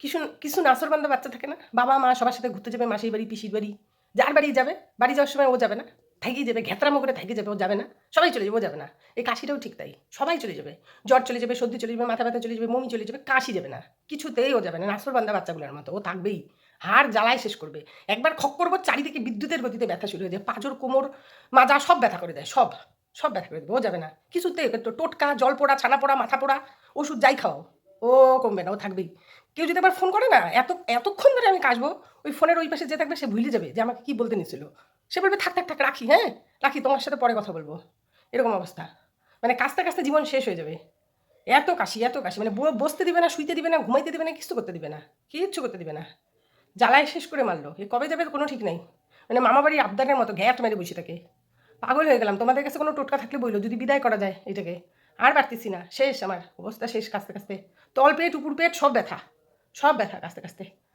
কিছু কিছু নাসরবান্ধা বাচ্চা থাকে না, বাবা, মা সবার সাথে ঘুরতে যাবে, মাসির বাড়ি, পিসির বাড়ি, যার বাড়ি যাবে, বাড়ি যাওয়ার সময় ও যাবে না থাকি যাবে, ঘেতরামো করে থাকি যাবে, ও যাবে না, সবাই চলে যাবে, ও যাবে না। এই কাশিটাও ঠিক তাই, সবাই চলে যাবে, জ্বর চলে যাবে, সর্দি চলে যাবে, মাথা ব্যথা চলে যাবে মমি চলে যাবে, কাশি যাবে না, কিছুতেই ও যাবে না নাসরবান্ধা বাচ্চাগুলোর মতো, ও থাকবেই, হাড় জ্বালায় শেষ করবে। একবার খক করব, চারিদিকে বিদ্যুতের গতিতে ব্যথা শুরু হয়ে যায় পাঁচর কোমর, মাজা সব ব্যথা করে দেয়, সব সব ব্যথা করে দেবে ও যাবে না কিছুতে তো টোটকা, জল পোড়া, ছানা পোড়া, মাথা পোড়া, ওষুধ যাই খাওয়াও। ও কমবে না, ও থাকবেই। কেউ যদি আবার ফোন করে না, এত, এতক্ষণ ধরে আমি কাশবো, ওই ফোনের ওই পাশে যে থাকবে, সে ভুলে যাবে যে আমাকে কি বলতে নিছিল। সে বলবে, থাক থাক থাক, রাখি হ্যাঁ? রাখি, তোমার সাথে পরে কথা বলব। এরকম অবস্থা। মানে কাছতে কাছতে জীবন শেষ হয়ে যাবে। এত কাশি এত কাশি মানে বসতে দিবে না, শুইতে দিবে না, ঘুমাইতে দিবে না কিছু করতে দিবে না, কিচ্ছু করতে দিবে না। জ্বালায় শেষ করে মারলো। এ কবে যাবে কোনো ঠিক নেই। মানে মামা বাড়ির আবদারের মতো ঘ্যাট মেরে বসে থাকে। পাগল হয়ে গেলাম। তোমাদের কাছে কোনো টোটকা থাকলে বলল যদি বিদায় করা যায় এটাকে। আর পারতেছি না। শেষ আমার অবস্থা শেষ কাস্তে কাস্তে তল পেট, উপর পেট, সব ব্যথা। সব ব্যথা কাস্তে কাছতে।